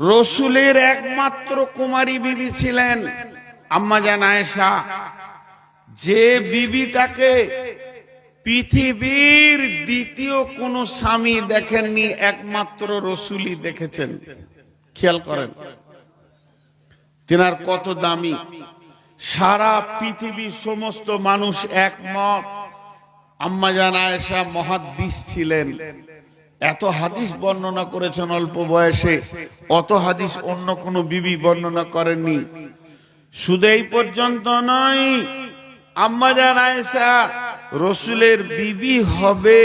রসুলের একমাত্র কুমারী বিবি ছিলেন আম্মা জান আয়েশা। যে বিবিটাকে পৃথিবীর দ্বিতীয় কোন স্বামী দেখেননি, একমাত্র রসুলই দেখেছেন। খেয়াল করেন, তেনার কত দামি। সারা পৃথিবীর সমস্ত মানুষ একমত। আম্মাজান আয়েশা মহাদ্দিস ছিলেন। এত হাদিস বর্ণনা করেছেন অল্প বয়সে, অত হাদিস অন্য কোনো বিবি বর্ণনা করেননি। শুধু এই পর্যন্ত নয়, আম্মাজান আয়েশা রসুলের বিবি হবে,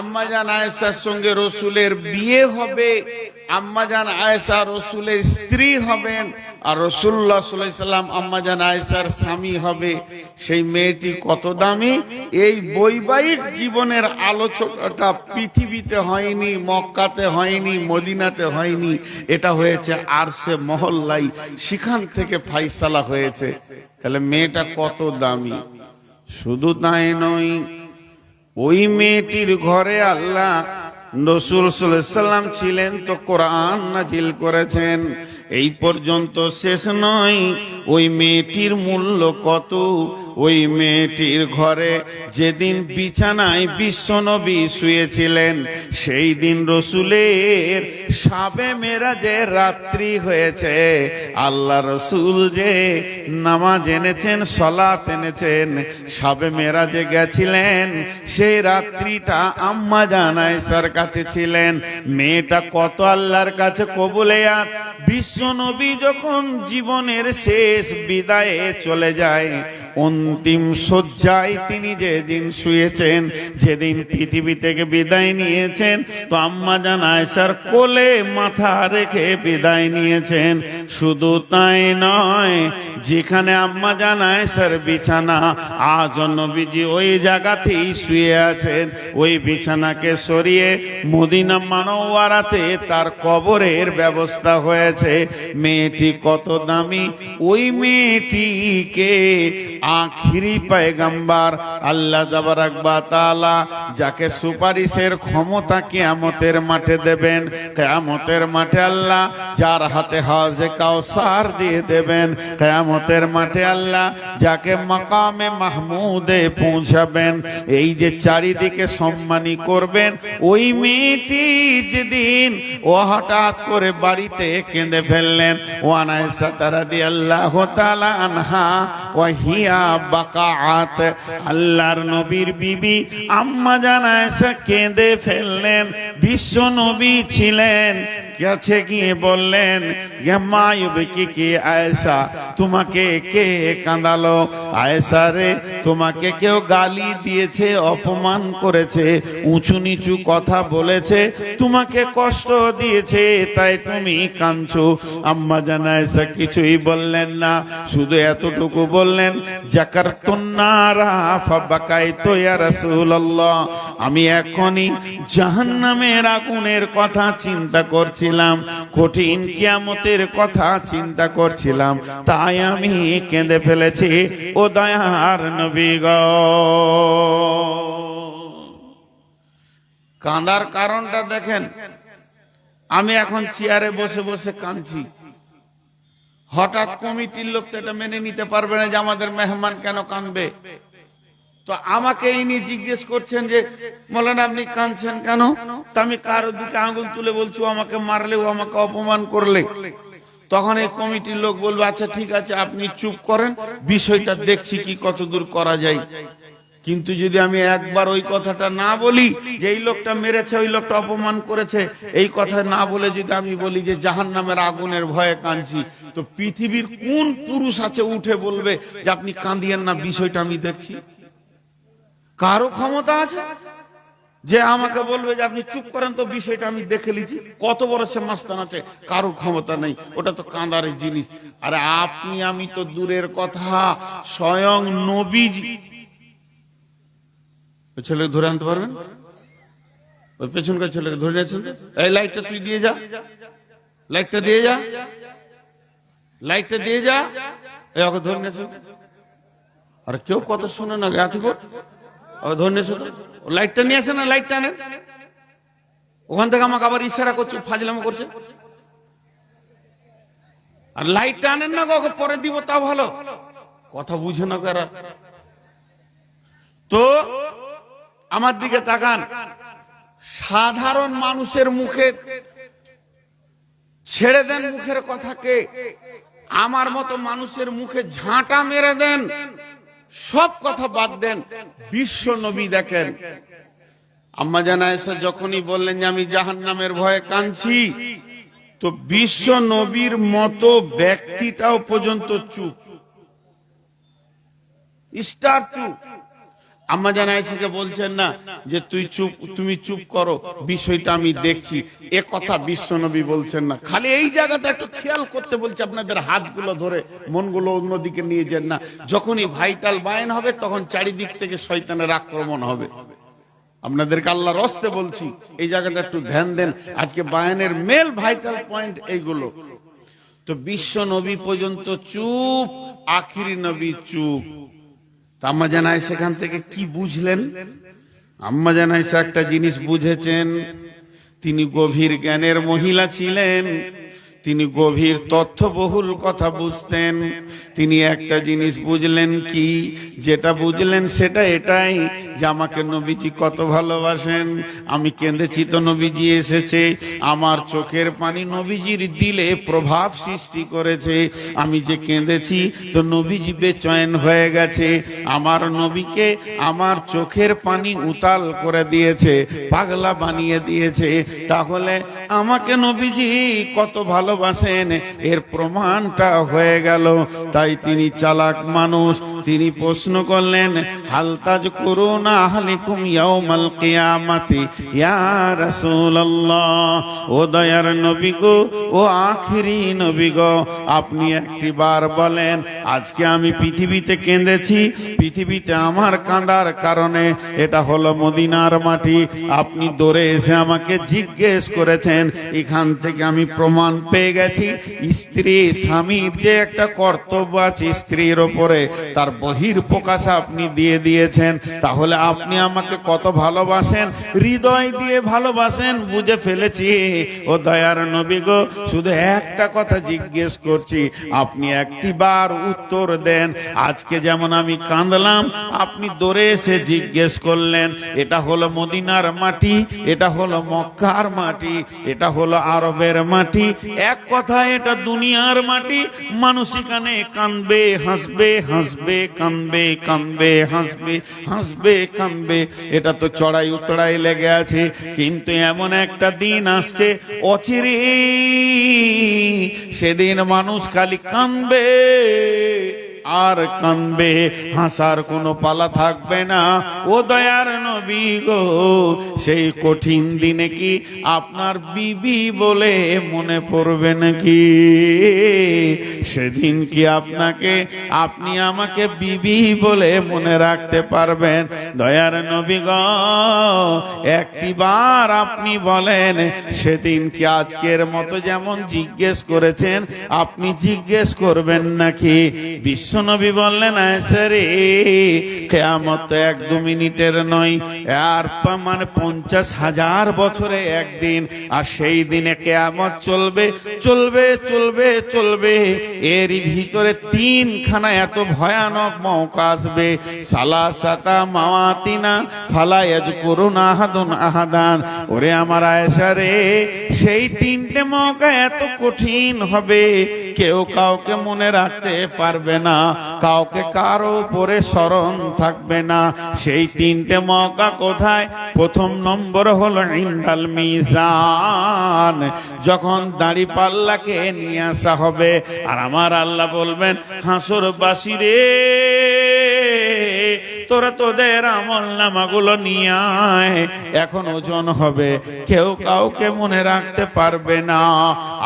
আম্মাজান আয়েশার সঙ্গে রসুলের বিয়ে হবে আম্মাজান আয়েশা রসুলের স্ত্রী হবেন আর রসুল্লাহ সাল্লাম আম্মাজান আয়েশার স্বামী হবে। সেই মেয়েটি কত দামি? এই বৈবাহিক জীবনের আলোচনাটা পৃথিবীতে হয়নি, মক্কাতে হয়নি, মদিনাতে হয়নি। এটা হয়েছে আর সে মহল্লাই। সেখান থেকে ফাইসালা হয়েছে। তাহলে মেয়েটা কত দামি? শুধু তাই নয়, ওই মেয়েটির ঘরে আল্লাহ রসুল সাল্লাম ছিলেন তো কোরআন নাজিল করেছেন। এই পর্যন্ত শেষ নয়, ওই মেয়েটির মূল্য কত ওই মেয়েটির ঘরে যেদিন বিছানায় বিশ্বনবী শুয়েছিলেন, সেই দিন রসুলের সাবে মেরাজে রাত্রি হয়েছে। আল্লাহ রসুল যে নামাজ এনেছেন, সলাত এনেছেন, সাবে মেরাজে গেছিলেন, সেই রাত্রিটা আম্মা জানায় স্যার কাছে ছিলেন। মেয়েটা কত আল্লাহর কাছে কবুলেয়াত। বিশ্বনবী যখন জীবনের শেষ বিদায়ে চলে যায় অন্তিম শয্যায় তিনি যেদিন শুয়েছেন, যেদিন পৃথিবী থেকে বিদায় নিয়েছেন, তো আম্মা জান আয়সার কোলে মাথা রেখে বিদায় নিয়েছেন। শুধু তাই নয়, যেখানে আম্মা জানায় স্যার বিছানা আজ নবীজি ওই জায়গাতেই শুয়ে আছেন। ওই বিছানাকে সরিয়ে মদিনা মানওয়ারাতে তার কবরের ব্যবস্থা হয়েছে। মেয়েটি কত দামি, ওই মেয়েটিকে আখিরি পায়গাম্বার, আল্লাহ জাবারাকবা তাআলা যাকে সুপারিশের ক্ষমতা কিয়ামতের মাঠে দেবেন কিয়ামতের মাঠে আল্লাহ যার হাতে হাজে কাউসার দিয়ে দেবেন কিয়ামতের মাঠে আল্লাহ যাকে মাকামে মাহমুদে পৌঁছাবেন এই যে চারিদিকে সম্মানী করবেন ওই মেয়েটি যেদিন ও হঠাৎ করে বাড়িতে কেঁদে ফেললেন ওয়ানাইসা তারা দিয়ে আল্লাহ তাআলা আনহা ওয়াহিয়া আল্লাহর নবীর বিবি আম্মা জানায়সা কেঁদে ফেললেন। বিশ্ব নবী ছিলেন। কাছে গিয়ে বললেন কি কাঁদালো? রে, তোমাকে কেউ গালি দিয়েছে, অপমান করেছে, উঁচু নিচু কথা বলেছে, তোমাকে কষ্ট দিয়েছে, তাই তুমি কাঁদছো। আম্মা জানায়সা কিছুই বললেন না, শুধু এতটুকু বললেন জাকার তুন্নারা ফাবাকাই তো রাসূলুল্লাহ। আমি এখনই জাহান্নামের আগুনের কথা চিন্তা করছিলাম। কঠিন কিয়ামতের কথা চিন্তা করছিলাম, তাই আমি কেঁদে ফেলেছি। ও দয়ার নবী গো। কাঁদার কারণটা দেখেন, আমি এখন চেয়ারে বসে বসে কাঁদছি। হঠাৎ কমিটির লোক তো এটা মেনে নিতে পারবে না যে আমাদের মেহমান কেন কাঁদবে। তো আমাকে ইনি জিজ্ঞেস করছেন যে, মৌলানা, আপনি কাঁদছেন কেন? তা আমি কারোর দিকে আঙুল তুলে বলছি আমাকে মারলে, ও আমাকে অপমান করলে। তখন এই কমিটির লোক বলবে আচ্ছা ঠিক আছে, আপনি চুপ করেন, বিষয়টা দেখছি কি কত দূর করা যায়। কিন্তু যদি আমি একবার ওই কথাটা না বলি, যে এই লোকটা মেরেছে, ওই লোকটা অপমান করেছে, এই কথা না বলে যদি আমি বলি যে জাহান নামের আগুনের ভয়ে কাঁদছি, তো পৃথিবীর কোন পুরুষ আছে উঠে বলবে যে, আপনি কাঁদিয়েন না, বিষয়টা আমি দেখছি কারও ক্ষমতা আছে? যে আমাকে বলবে যে আপনি চুপ করেন তো বিষয়টা আমি দেখে লিছি কত বড় সে মাস্তান আছে, কারও ক্ষমতা নেই। ওটা তো কাঁদারের জিনিস। আরে আপনি, আমি তো দূরের কথা। স্বয়ং নবীজি। ছেলেকে ধরে আনতে পারবেন? ওই পেছনকার ছেলেকে ধরে নিয়েছেন এই লাইটটা তুই দিয়ে যা। লাইটটা দিয়ে যা। লাইটটা দিয়ে যা। এই ওকে ধরে নিয়েছে আর কেউ কথা শুনে না গাথি লাইটটা নিয়ে আসে না লাইটটা আনেন ওখান থেকে আমাকে আবার ইশারা করছে, ফাজলামো করছে। আর লাইট আনেন না পরে দিব তা ভালো। কথা বুঝে না কারা। তো, আমার দিকে তাকান। সাধারণ মানুষের মুখে ছেড়ে দেন মুখের কথাকে আমার মতো মানুষের মুখে ঝাঁটা মেরে দেন। সব কথা বাদ দেন, বিশ্ব নবী দেখেন। আম্মা জানা এসে যখনই বললেন যে আমি জাহান নামের ভয়ে কাঁদছি, তো বিশ্ব নবীর মতো ব্যক্তিটাও পর্যন্ত চুপ। স্টার চুপ। আম্মা জানা এসেকে বলছেন না যে তুই চুপ, তুমি চুপ করো, বিষয়টা আমি দেখছি। এ কথা বিশ্বনবী বলছেন না। খালি এই জায়গাটা একটু খেয়াল করতে বলছে আপনাদের হাতগুলো ধরে, মনগুলো অন্যদিকে নিয়ে যান না। যখনই ভাইটাল বায়ন হবে, তখন চারিদিক থেকে শয়তানের আক্রমণ হবে। আপনাদেরকে আল্লাহ রস্তে বলছি, এই জায়গাটা একটু ধ্যান দেন। আজকে বায়ানের মেল ভাইটাল পয়েন্ট এইগুলো। তো বিশ্ব নবী পর্যন্ত চুপ, আখিরি নবী চুপ। আম্মা জানাই সেখান থেকে কি বুঝলেন? আম্মা জানাই একটা জিনিস বুঝেছেন, তিনি গভীর জ্ঞানের মহিলা ছিলেন। তিনি গভীর তথ্যবহুল কথা বুঝতেন। তিনি একটা জিনিস বুঝলেন কি? যেটা বুঝলেন সেটা এটাই যে আমাকে নবীজি কত ভালোবাসেন। আমি কেঁদেছি তো নবীজি এসেছে। আমার চোখের পানি নবীজির দিলে প্রভাব সৃষ্টি করেছে। আমি যে কেঁদেছি তো নবীজি বেচয়ন হয়ে গেছে। আমার নবীকে আমার চোখের পানি উতাল করে দিয়েছে, পাগলা বানিয়ে দিয়েছে। তাহলে আমাকে নবীজি কত ভালোবাসেন। এর প্রমাণটা হয়ে গেল। তাই তিনি চালাক মানুষ। তিনি প্রশ্ন করলেন হালতাজ করুন আহলিকুম ইয়াউমাল কিয়ামাতি? ইয়া রাসূলুল্লাহ, ও দয়ার নবী গো, ও আখিরি নবী গো, আপনি একটি বার বলেন, আজকে আমি পৃথিবীতে কেঁদেছি, পৃথিবীতে আমার কাঁদার কারণে এটা হলো মদিনার মাটি। আপনি দৌড়ে এসে আমাকে জিজ্ঞেস করেছেন, এখান থেকে আমি প্রমাণ পেয়ে গেছি। স্ত্রী, স্বামীর যে একটা কর্তব্য আছে স্ত্রীর ওপরে, তার বহির প্রকাশ আপনি দিয়ে দিয়েছেন। তাহলে আপনি আমাকে কত ভালোবাসেন? হৃদয় দিয়ে ভালোবাসেন, বুঝে ফেলেছি। ও দয়ার নবী গো, শুধু একটা কথা জিজ্ঞেস করছি। আপনি একটি বার উত্তর দেন। আজকে যেমন আমি কাঁদলাম, আপনি দৌড়ে এসে জিজ্ঞেস করলেন, এটা হলো মদিনার মাটি, এটা হলো মক্কার মাটি, এটা হলো আরবের মাটি। এক কথা এটা দুনিয়ার মাটি। মানুষ এখানে কানবে হাসবে হাসবে কানবে কানবে হাসবে হাসবে কানবে এটা তো চড়াই উতড়াই লেগে আছে। কিন্তু এমন একটা দিন আসছে, অচিরে সেদিন মানুষ খালি কানবে আর কানবে, হাসার কোনো পালা থাকবে না। ও দয়ার নবী গো, সেই কঠিন দিনে কি আপনার বিবি বলে মনে পড়বে নাকি? সেদিন কি আপনাকে, আপনি আমাকে বিবি বলে মনে রাখতে পারবেন? দয়ার নবী গো, একটি বার আপনি বলেন, সেদিন কি আজকের মতো যেমন জিজ্ঞেস করেছেন, আপনি জিজ্ঞেস করবেন নাকি? বিশ্বনবী বললেন রে কেয়ামত এক দু মিনিটের নয়। আর মানে পঞ্চাশ হাজার বছরে একদিন, আর সেই দিনে কেয়ামত চলবে চলবে চলবে চলবে। এর ভিতরে তিনখানা এত ভয়ানক মৌকা আসবে। সালা সাতা মাওয়াতিনা ফালায়াজ করুন আহাদুন আহাদান। ওরে আমার আয়েশা রে সেই তিনটে মৌকা এত কঠিন হবে। কেউ কাউকে মনে রাখতে পারবে না, কাউকে কারও উপরে স্মরণ থাকবে না। সেই তিনটে মৌকা কোথায়? প্রথম নম্বর হলো ইন্দাল মিজান, যখন দাড়ি পাল্লাকে নিয়ে আসা হবে। আর আমার আল্লাহ বলবেন হাসর বাসি রে। তোরা তোদের আমল নামাগুলো নিয়ে আয়। এখন ওজন হবে। কেউ কাউকে মনে রাখতে পারবে না।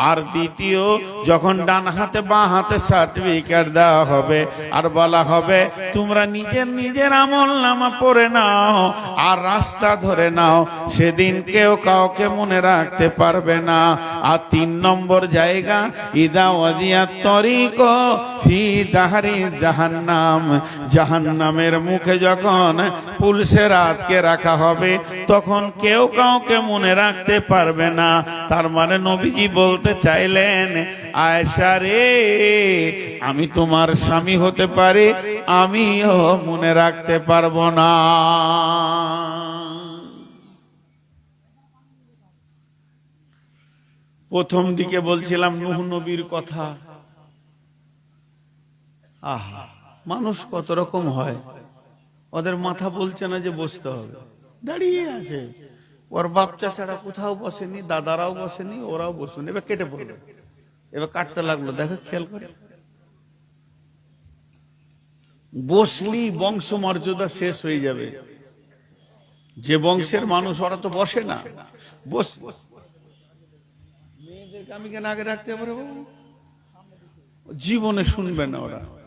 আর দ্বিতীয়, যখন ডান হাতে বাঁ হাতে সার্টিফিকেট দেওয়া হবে, আর বলা হবে, তোমরা নিজের নিজের আমল নামা পড়ে নাও আর রাস্তা ধরে নাও। সেদিন কেউ কাউকে মনে রাখতে পারবে না। আর তিন নম্বর জায়গা, ইদা ওয়াজিয়া তরিক ফি দাহারি জাহান্নাম। জাহান্নামের মুখে মুখে যখন পুলিশের আটকে রাখা হবে, তখন কেউ কাউকে মনে রাখতে পারবে না। তার মানে নবীজি বলতে চাইলেন আয়সা রে, আমি তোমার স্বামী হতে পারি, আমিও মনে রাখতে পারব না। প্রথম দিকে বলছিলাম, নুহ নবীর কথা। আহা, মানুষ কত রকম হয়? ওদের মাথা বলছে না যে বসতে হবে। দাঁড়িয়ে আছে। ওর বাচ্চা ছাড়া কোথাও বসেনি, দাদারাও বসেনি, ওরাও বসেনি। এবার কেটে পড়ল। এবার কাটতে লাগল। দেখো খেয়াল করে। বসলি বংশ মর্যাদা শেষ হয়ে যাবে। যে বংশের মানুষ ওরা তো বসে না। বস। মেয়েদেরকে আমি কেন আগে রাখতে পারব? জীবনে শুনবে না ওরা।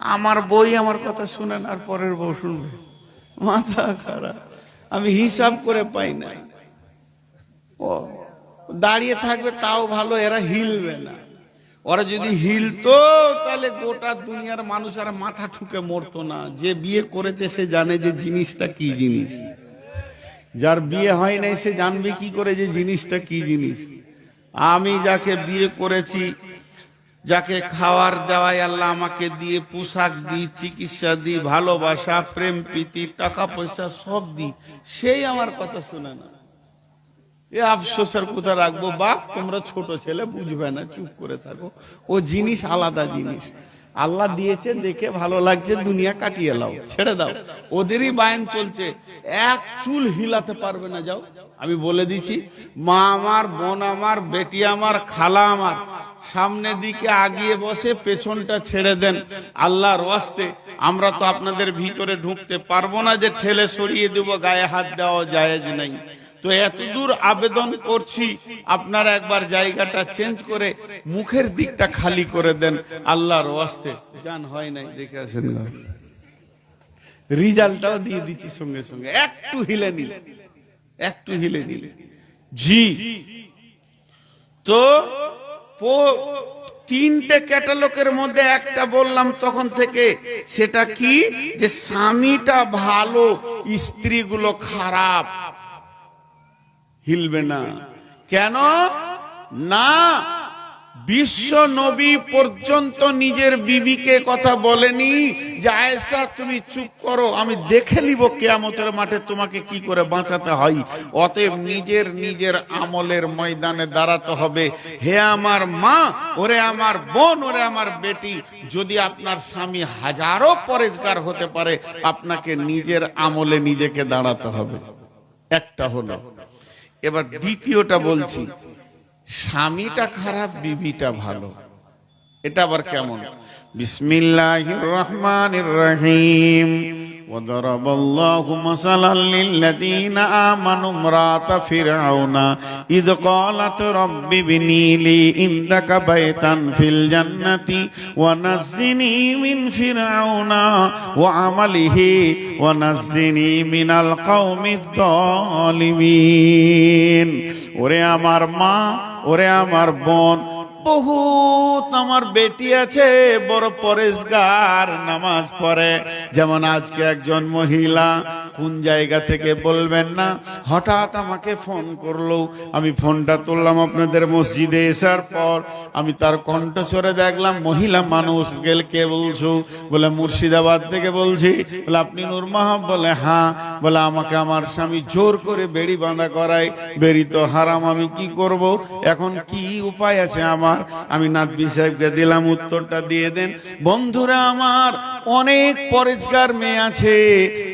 আমার বই আমার কথা শুনে না আর পরের বউ শুনবে। মাথা খারাপ। আমি হিসাব করে পাই না। ও, দাঁড়িয়ে থাকবে তাও ভালো, এরা হিলবে না। ওরা যদি হিলতো, তাহলে গোটা দুনিয়ার মানুষ আর মাথা ঠুকে মরতো না। যে বিয়ে করেছে, সে জানে যে জিনিসটা কি জিনিস। যার বিয়ে হয় নাই, সে জানবে কি করে যে জিনিসটা কি জিনিস। আমি যাকে বিয়ে করেছি যাকে খাওয়ার দেওয়াই আল্লাহ আমাকে দিয়ে পোশাক দিই, চিকিৎসা দিই, ভালোবাসা, প্রেম, প্রীতি, টাকা পয়সা সব দিই, সেই আমার কথা শুনে না। এ আফসোসের কোথা রাখব? বাপ, তোমরা ছোট ছেলে, বুঝবে না, চুপ করে থাকো। ও জিনিস আলাদা জিনিস। আল্লাহ দিয়েছে, দেখে ভালো লাগছে, দুনিয়া কাটিয়ে লাও ছেড়ে দাও। ওদেরই বায়ন চলছে। এক চুল হিলাতে পারবে না, যাও। আমি বলে দিছি, মা আমার, বোন আমার, বেটি আমার, খালা আমার সামনের দিকে আগিয়ে বসে পেছনটা ছেড়ে দেন। আল্লাহর ওয়াস্তে আমরা তো আপনাদের ভিতরে ঢুকতে পারব না যে ঠেলে সরিয়ে দেব, গায়ে হাত দেওয়া জায়েজ নাই। তো এতদূর আবেদন করছি, আপনারা একবার জায়গাটা চেঞ্জ করে মুখের দিকটা খালি করে দেন। আল্লাহর ওয়াস্তে জান হয় নাই, দেখে আসেন রিজাল্টটাও দিয়ে দিচ্ছি সঙ্গে সঙ্গে। একটু হিলে নিলে একটু হিলে নিলে জি, তো তিনটে ক্যাটালকের মধ্যে একটা বললাম তখন থেকে, সেটা কি? যে স্বামীটা ভালো, স্ত্রীগুলো খারাপ। হিলবে না। কেন? না বিশ্ব নবী পর্যন্ত নিজের বিবিকে কথা বলেনি যে, আয়েশা, তুমি চুপ করো, আমি দেখে নিব কেয়ামতের মাঠে তোমাকে কি করে বাঁচাতে হয়। অতএব নিজের নিজের আমলের ময়দানে দাঁড়াতে হবে। হে আমার মা, ওরে আমার বোন, ওরে আমার বেটি, যদি আপনার স্বামী হাজারো পরেজগার হতে পারে, আপনাকে নিজের আমলে নিজেকে দাঁড়াতে হবে। একটা হলো। এবার দ্বিতীয়টা বলছি। স্বামীটা খারাপ বিবিটা ভালো। এটা আবার কেমন? বিসমিল্লাহির রহমানির রহিম। وضرب الله مثلا للذين آمنوا امرأة فرعون إذ قالت رب ابني لي عندك بيتا في الجنة ونزني من فرعون وعمله ونزني من القوم الظالمين ওরে আমার মা ওরে আমার বোন বহুত আমার বেটি আছে, বড় পরেশগার, নামাজ পড়ে। যেমন আজকে একজন মহিলা, কোন জায়গা থেকে বলবেন না, হঠাৎ আমাকে ফোন করল। আমি ফোনটা তুললাম আপনাদের মসজিদে এসার পর, আমি তার কণ্ঠস্বরে দেখলাম, মহিলা মানুষ, গেল কে বলছো? বলে, মুর্শিদাবাদ থেকে বলছি। বলে, আপনি নূর মাহাব? বলে হ্যাঁ। বলে, আমাকে আমার স্বামী জোর করে বেড়ি বাঁধা করায়, বেড়ি তো হারাম, আমি কি করব? এখন কি উপায় আছে আমার? আমি নাদবি সাহেবকে দিলাম উত্তরটা দিয়ে দেন। বন্ধুরা আমার, অনেক পরেজগার মেয়ে আছে,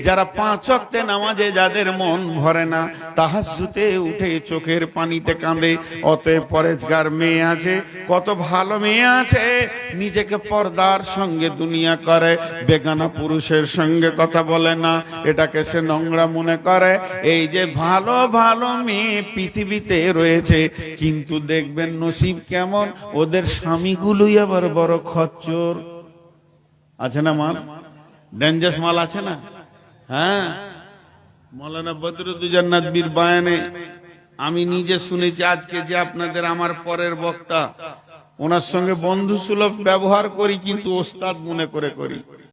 যারা পাঁচ অক্তে নামাজে যাদের মন ভরে না তাহাজুতে উঠে চোখের পানিতে কাঁদে। অতএব পরেজগার মেয়ে আছে, কত ভালো মেয়ে আছে, নিজেকে পর্দার সঙ্গে দুনিয়া করে, বেগানা পুরুষের সঙ্গে কথা বলে না, এটাকে সে নোংরা মনে করে। এই যে ভালো ভালো মেয়ে পৃথিবীতে রয়েছে, কিন্তু দেখবেন নসিব কেমন ওদের স্বামীগুলোই আবার বড় খচ্চর। আছে না মাল? ডেঞ্জাস মাল আছে না? হ্যাঁ? মৌলানা বদরুদ্দুজান্নাত বীর বায়ানে আমি নিজে শুনেছি আজকে যে আপনাদের আমার পরের বক্তা। ওনার সঙ্গে বন্ধু সুলভ ব্যবহার করি, কিন্তু ওস্তাদ মনে করে করি।